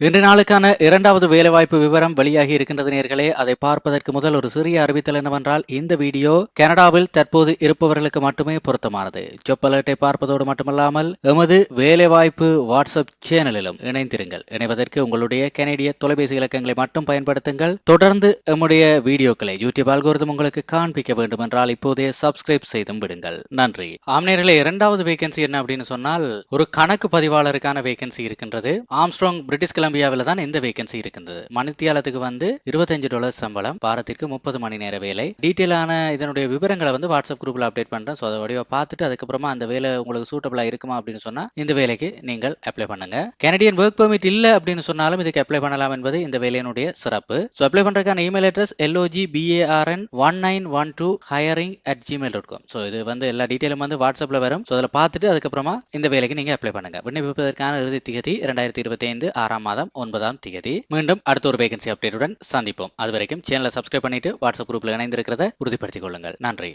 இன்று நாளுக்கான இரண்டாவது வேலைவாய்ப்பு விவரம் வெளியாகி இருக்கின்றது நேர்களே. அதை பார்ப்பதற்கு முதல் ஒரு சிறிய அறிவித்தல் என்னவென்றால் இந்த வீடியோ கனடாவில் தற்போது இருப்பவர்களுக்கு மட்டுமே பொருத்தமானது. ஜொப் அலர்ட்டை பார்ப்பதோடு மட்டுமல்லாமல் எமது வேலைவாய்ப்பு வாட்ஸ்அப் சேனலிலும் இணைந்திருங்கள். இணைவதற்கு உங்களுடைய கனடிய தொலைபேசி இலக்கங்களை மட்டும் பயன்படுத்துங்கள். தொடர்ந்து எம்முடைய வீடியோக்களை யூடியூப் அல்கோரிதம் உங்களுக்கு காண்பிக்க வேண்டும் என்றால் இப்போதே சப்ஸ்கிரைப் செய்தும் விடுங்கள். நன்றி. ஆம்நேர்களே இரண்டாவது வேகன்சி என்ன அப்படின்னு சொன்னால் ஒரு கணக்கு பதிவாளருக்கான வேகன்சி இருக்கின்றது. ஆம்ஸ்ட்ராங் பிரிட்டிஷ் கொலம்பியாவில் தான் இந்த வேகன்சி இருக்கின்றது. மணித்தியாலத்துக்கு வந்து இருபத்தஞ்சு டாலர் சம்பளம் வாரத்திற்கு முப்பது மணி நேர வேலை. டீட்டெயிலான இதனுடைய விவரங்களை வந்து வாட்ஸ்அப் குரூப்பில் அப்டேட் பண்றேன். ஸோ அதை வடிவாக பார்த்துட்டு அதுக்கப்புறமா அந்த வேலை உங்களுக்கு சூட்டபிளா இருக்குமா அப்படின்னு சொன்னால் இந்த வேலைக்கு நீங்கள் அப்ளை பண்ணுங்க. கனடியன் ஒர்க் பெர்மிட் இல்லை அப்படின்னு சொன்னாலும் இதுக்கு அப்ளை பண்ணலாம் என்பது இந்த வேலையினுடைய சிறப்பு. ஸோ அப்ளை பண்ணுறதுக்கான email address LOG PARN one nine one two hiring at Gmail dot com so இது வந்து எல்லா டீட்டெயிலும் வந்து வாட்ஸ்அப்ல வரும். ஸோ அதில் பார்த்துட்டு அதுக்கப்புறமா இந்த வேலைக்கு நீங்கள் அப்ளை பண்ணுங்க. விண்ணப்பிப்பதற்கான இறுதி திகதி இரண்டாயிரத்தி இருபத்தி ஐந்து ஆறாம் மாதம். ஒன்பதாம் திகதி மீண்டும் அடுத்த ஒரு வேகன்சி அப்டேட்டுடன் சந்திப்போம். அது வரைக்கும் சேனலை சப்ஸ்கிரைப் பண்ணிட்டு வாட்ஸ்அப் குரூப்ல இணைந்திருக்கிறத உறுதிப்படுத்திக் கொள்ளுங்கள். நன்றி.